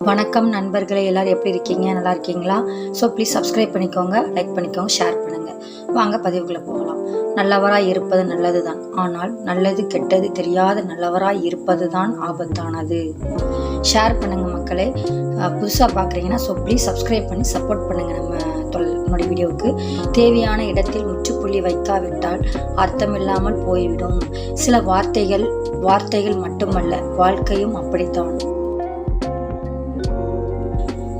வணக்கம் நண்பர்களே எல்லாரும் எப்படி இருக்கீங்க? நல்லா இருக்கீங்களா? ஸோ ப்ளீஸ் சப்ஸ்கிரைப் பண்ணிக்கோங்க லைக் பண்ணிக்கோங்க ஷேர் பண்ணுங்கள் வாங்க பதிவுகளை போகலாம். நல்லவராய் இருப்பது நல்லது தான் ஆனால் நல்லது கெட்டது தெரியாத நல்லவராய் இருப்பது தான் ஆபத்தானது. ஷேர் பண்ணுங்கள் மக்களே. புதுசாக பார்க்குறீங்கன்னா ஸோ ப்ளீஸ் சப்ஸ்கிரைப் பண்ணி சப்போர்ட் பண்ணுங்கள் நம்ம தொல் நம்முடைய வீடியோவுக்கு. தேவையான இடத்தில் முற்றுப்புள்ளி வைக்காவிட்டால் அர்த்தமில்லாமல் போய்விடும். சில வார்த்தைகள் வார்த்தைகள் மட்டுமல்ல வாழ்க்கையும் அப்படித்தான்.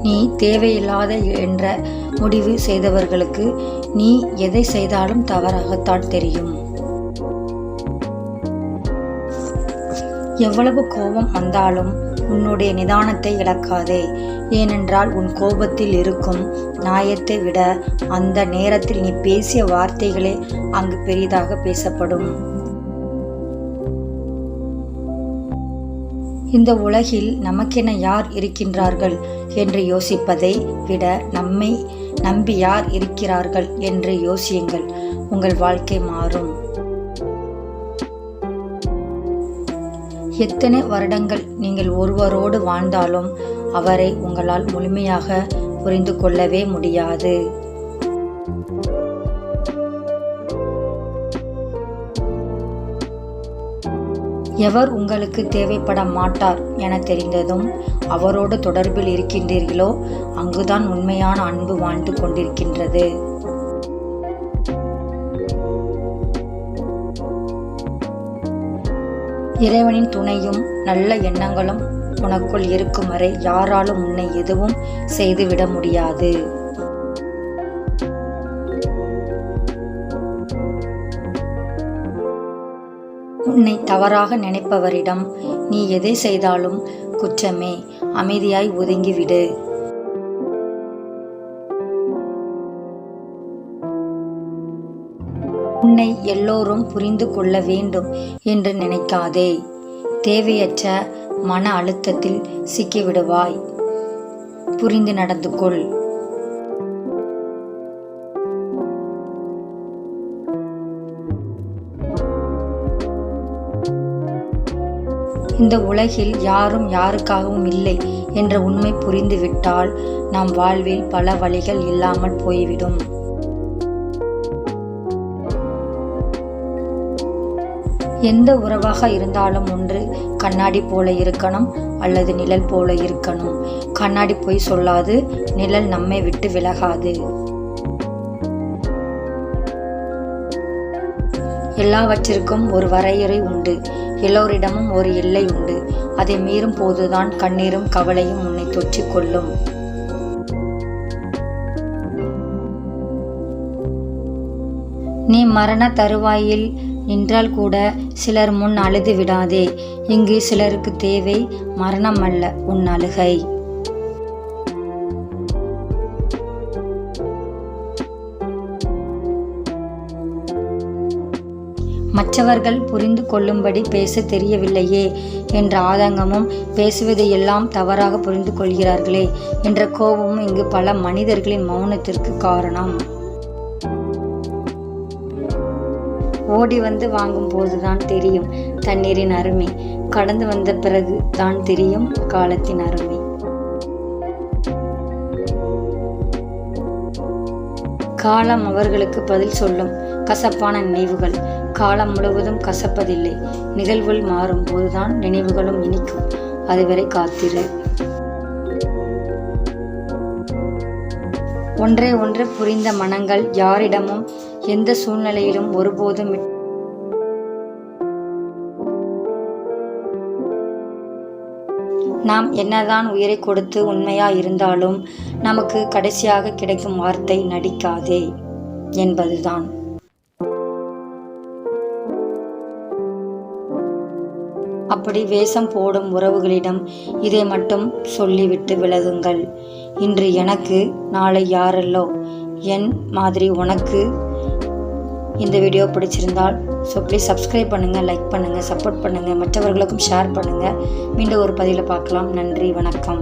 நீ தேவையில்லாத என்ற முடிவு செய்தவர்களுக்கு நீ எதை செய்தாலும் தவறாகத்தான் தெரியும். எவ்வளவு கோபம் வந்தாலும் உன்னுடைய நிதானத்தை இழக்காதே. ஏனென்றால் உன் கோபத்தில் இருக்கும் நியாயத்தை விட அந்த நேரத்தில் நீ பேசிய வார்த்தைகளே அங்கு பெரிதாக பேசப்படும். இந்த உலகில் நமக்கென யார் இருக்கின்றார்கள்? என்று யோசிப்பதை விட நம்மை நம்பி யார் இருக்கிறார்கள்? என்று யோசியுங்கள். உங்கள் வாழ்க்கை மாறும். எத்தனை வருடங்கள் நீங்கள் ஒருவரோடு வாழ்ந்தாலும் அவரை உங்களால் முழுமையாக புரிந்து கொள்ளவே முடியாது. எவர் உங்களுக்கு தேவைப்பட மாட்டார் என தெரிந்ததும் அவரோடு தொடர்பில் இருக்கின்றீர்களோ அங்குதான் உண்மையான அன்பு வாழ்ந்து கொண்டிருக்கின்றது. இறைவனின் துணையும் நல்ல எண்ணங்களும் உனக்குள் இருக்கும் வரை யாராலும் உன்னை எதுவும் செய்துவிட முடியாது. உன்னை தவறாக நினைப்பவரிடம் நீ எதை செய்தாலும் குற்றமே. அமைதியாய் ஒதுங்கிவிடு. உன்னை எல்லோரும் புரிந்து கொள்ள வேண்டும் என்று நினைக்காதே. தேவையற்ற மன அழுத்தத்தில் சிக்கிவிடுவாய். புரிந்து நடந்து கொள் இந்த உலகில் யாரும் யாருக்காகவும் இல்லை என்ற உண்மை புரிந்துவிட்டால் நம் வாழ்வில் பல வழிகள் இல்லாமல் போய்விடும். எந்த உறவாக இருந்தாலும் ஒன்று கண்ணாடி போல இருக்கணும் அல்லது நிழல் போல இருக்கணும். கண்ணாடி பொய் சொல்லாது நிழல் நம்மை விட்டு விலகாது. எல்லாவற்றிற்கும் ஒரு வரையறை உண்டு. எல்லோரிடமும் ஒரு எல்லை உண்டு. அதை மீறும் போதுதான் கண்ணீரும் கவலையும் உன்னை தொற்றிக் கொள்ளும். நீ மரண தருவாயில் நின்றால் கூட சிலர் முன் அழுது விடாதே. இங்கு சிலருக்கு தேவை மரணம் அல்ல உன் அழுகை. மற்றவர்கள் புரிந்து கொள்ளும்படி பேச தெரியவில்லையே என்ற ஆதங்கமும் பேசுவதை எல்லாம் தவறாக புரிந்து கொள்கிறார்களே என்ற கோபமும் இங்கு பல மனிதர்களின் மௌனத்திற்கு காரணம். ஓடி வந்து வாங்கும் போதுதான் தெரியும் தண்ணீரின் அருமை. கடந்து வந்த பிறகு தான் தெரியும் காலத்தின் அருமை. காலம் அவர்களுக்கு பதில் சொல்லும். கசப்பான நினைவுகள். காலம் முழுவதும் கசப்பதில்லை. நிகழ்வுகள் மாறும் போதுதான் நினைவுகளும் இனிக்கும். அதுவரை காத்திரு. ஒன்றே ஒன்று புரிந்த மனங்கள் யாரிடமும் எந்த சூழ்நிலையிலும் ஒருபோதும் நாம் என்னதான் உயிரை கொடுத்து உண்மையா இருந்தாலும் நமக்கு கடைசியாக கிடைக்கும் வார்த்தை நடிக்காதே என்பதுதான். அப்படி வேஷம் போடும் உறவுகளிடம் இதை மட்டும் சொல்லிவிட்டு விலகுங்கள். இன்று எனக்கு நாளை யாரெல்லோ? என் மாதிரி உனக்கு இந்த வீடியோ பிடிச்சிருந்தால் ஸோ ப்ளீஸ் சப்ஸ்கிரைப் பண்ணுங்கள் லைக் பண்ணுங்கள் சப்போர்ட் பண்ணுங்கள் மற்றவர்களுக்கும் ஷேர் பண்ணுங்கள் மீண்டும் ஒரு பதிவில் பார்க்கலாம். நன்றி வணக்கம்.